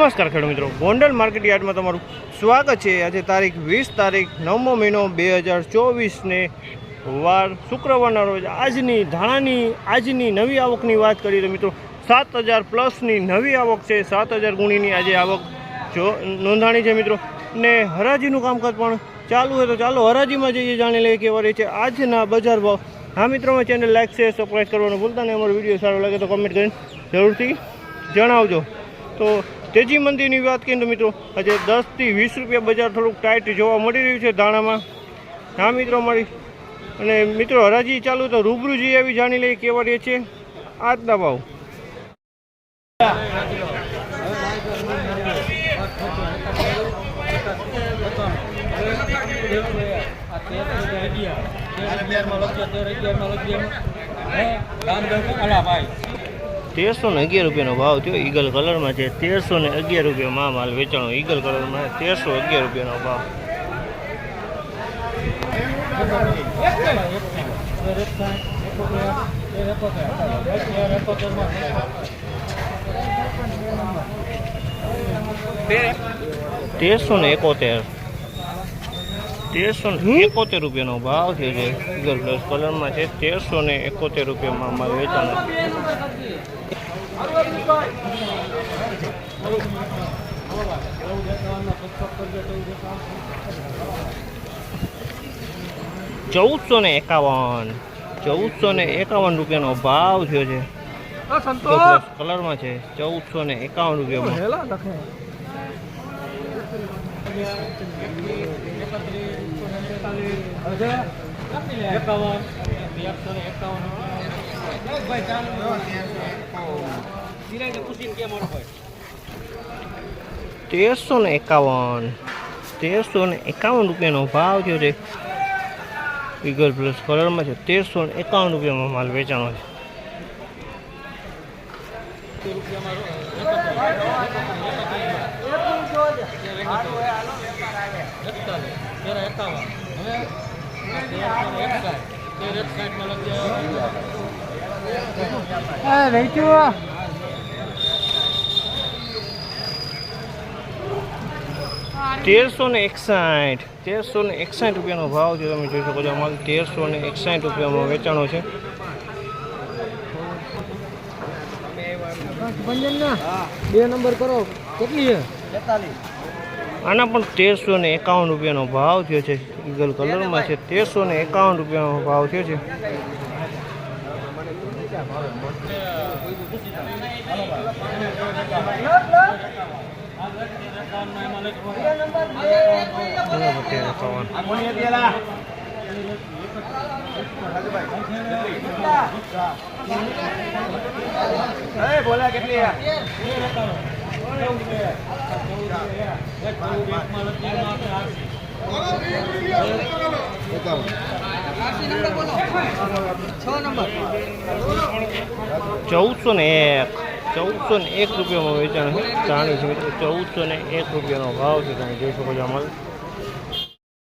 નમસ્કાર ખેડૂત મિત્રો. ગોંડલ માર્કેટ યાર્ડમાં તમારું સ્વાગત છે. આજે તારીખ વીસ તારીખ નવમો મહિનો બે હજાર ચોવીસને વાર શુક્રવારના રોજ આજની ધાણાની, આજની નવી આવકની વાત કરીએ તો મિત્રો, સાત હજાર પ્લસની નવી આવક છે. સાત હજાર ગુણીની આજે આવક જો નોંધાણી છે મિત્રો. ને હરાજીનું કામકાજ પણ ચાલુ હોય તો ચાલો હરાજીમાં જઈએ, જાણી લઈએ કેવા રહે છે આજના બજાર ભાવ. હા મિત્રો ચેનલ લાઈક છે સબસ્ક્રાઈબ કરવાનું ભૂલતા નહીં. અમારો વીડિયો સારો લાગે તો કમેન્ટ કરીને જરૂરથી જણાવજો. તો તેજી મંદીની વાત કરીએ તો મિત્રો, આજે દસથી વીસ રૂપિયા બજાર થોડુંક ટાઈટ જોવા મળી રહ્યું છે દાણામાં હા મિત્રો મારી અને મિત્રો હરાજી ચાલુ તો રૂબરૂ જઈ આવી, જાણી લઈએ કેવા રહે છે. આજના ભાવ. તેરસો ને અગિયાર રૂપિયાનો ભાવ થયો. ઈગલ કલરમાં છે. તેરસો ને અગિયાર રૂપિયામાં માલ વેચાણો. ઈગલ કલરમાં તેરસો અગિયાર રૂપિયાનો ભાવ. તેરસો ને એકોતેર. તેરસો એકોતેર રૂપિયાનો ભાવ છે ઈગલ પ્લસ કલરમાં છે. તેરસો ને એકોતેર રૂપિયામાં અમારે વેચાણ ચૌદસો ને એકાવન. ચૌદસો ને એકાવન રૂપિયાનો ભાવ થયો છે. કલરમાં છે. ચૌદસો ને એકાવન રૂપિયામાં. તેરસો ને એકાવન. તેરસો ને એકાવન રૂપિયાનો ભાવ થયો છે. ઈગલ પ્લસ કલરમાં છે. તેરસો ને એકાવન રૂપિયામાં માલ વેચાણો છે. તેરસો ને એકસાઠ તેરસો ને એકસાઠ રૂપિયાનો ભાવ છે તમે જોઈ શકો છો. અમારે તેરસો ને એકસાઠ રૂપિયામાં વેચાણો છે. બે નંબર કરો. કેટલી છે? આના પણ તેરસો ને એકાવન રૂપિયાનો ભાવ થયો છે. ઈગલ કલરમાં છે તેરસો ને એકાવન રૂપિયાનો ભાવ થયો છે. કેટલી ચૌદસો ને એક. ચૌદસો ને એક રૂપિયામાં વેચાણ છે ચાણી છે ચૌદસો ને એક રૂપિયાનો ભાવ છે તમે જોઈ શકો છો અમારે